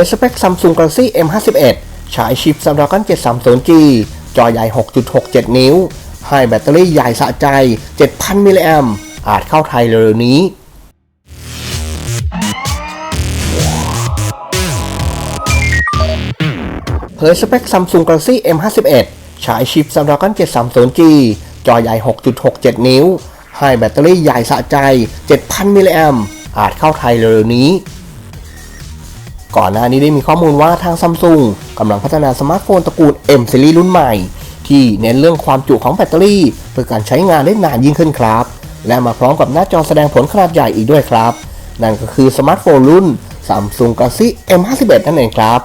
ยสเปค Samsung Galaxy M51 ฉายชิป Snapdragon 730G จอใหญ่ 6.67 นิ้ว ให้แบตเตอรี่ใหญ่สะใจ 7,000 มิลลิแอมป์อาจเข้าไทยเร็วๆนี้เผยสเปค Samsung Galaxy M51 ฉายชิป Snapdragon 730G จอใหญ่ 6.67 นิ้ว ให้แบตเตอรี่ใหญ่สะใจ 7,000 มิลลิแอมป์อาจเข้าไทยเร็วๆนี้ ก่อนหน้านี้ได้มีข้อมูลว่าทางซัมซุงกำลังพัฒนาสมาร์ทโฟนตระกูล M Series รุ่นใหม่ ที่เน้นเรื่องความจุของแบตเตอรี่ เพื่อการใช้งานได้นานยิ่งขึ้นครับ และมาพร้อมกับหน้าจอแสดงผลขนาดใหญ่อีกด้วยครับ นั่นก็คือสมาร์ทโฟนรุ่น Samsung Galaxy M51 นั่นเองครับ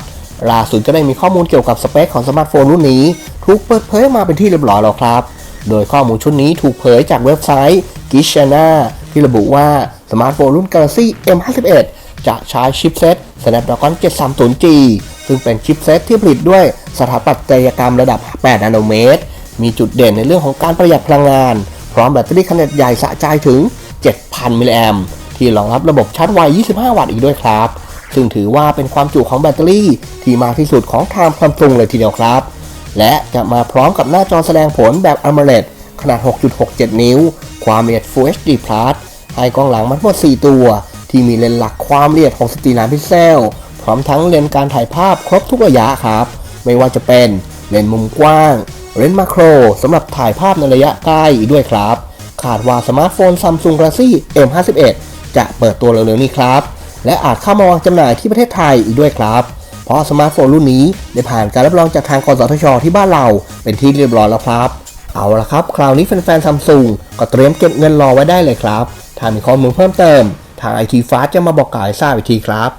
ล่าสุดก็ได้มีข้อมูลเกี่ยวกับสเปคของสมาร์ทโฟนรุ่นนี้ ถูกเปิดเผยมาเป็นที่เรียบร้อยแล้วครับ โดยข้อมูลชุดนี้ถูกเผยจากเว็บไซต์ g i s h a n a ที่ระบุว่าสมาร์ทโฟนรุ่น Galaxy M51 จะใช้ชิปเซ็ต Snapdragon 730G ซึ่งเป็นชิปเซ็ตที่ผลิตด้วยสถาปัตยกรรมระดับ 8 นาโนเมตร มีจุดเด่นในเรื่องของการประหยัดพลังงาน พร้อมแบตเตอรี่ขนาดใหญ่สะใจถึง 7,000 มิลลิแอมที่รองรับระบบชาร์จไว 25 วัตต์อีกด้วยครับ ซึ่งถือว่าเป็นความจุของแบตเตอรี่ที่มากที่สุดของทางซัมซุงเลยทีเดียวครับ และจะมาพร้อมกับหน้าจอแสดงผลแบบ AMOLED ขนาด 6.67 นิ้ว ความละเอียด Full HD Plus ให้กล้องหลังมันทั้งหมด 4 ตัว ที่มีเลนส์หลักความละเอียด 64 ล้านพิกเซล พร้อมทั้งเลนส์การถ่ายภาพครบทุกระยะครับ ไม่ว่าจะเป็นเลนส์มุมกว้าง เลนส์มาโครสำหรับถ่ายภาพในระยะใกล้อีกด้วยครับคาดว่าสมาร์ทโฟน Samsung Galaxy M51 จะเปิดตัวเร็วๆนี้ครับ และอาจเข้ามาวางจำหน่ายที่ประเทศไทยอีกด้วยครับ เพราะสมาร์ทโฟนรุ่นนี้ได้ผ่านการรับรองจากทางกสทช ที่บ้านเราเป็นที่เรียบร้อยแล้วครับ เอาละครับ คราวนี้แฟนๆซัมซุงก็เตรียมเก็บเงินรอไว้ได้เลยครับ ถ้ามีข้อมูลเพิ่มเติม ทางไอทีฟ้าจะมาบอกกล่าวให้ทราบอีกทีครับ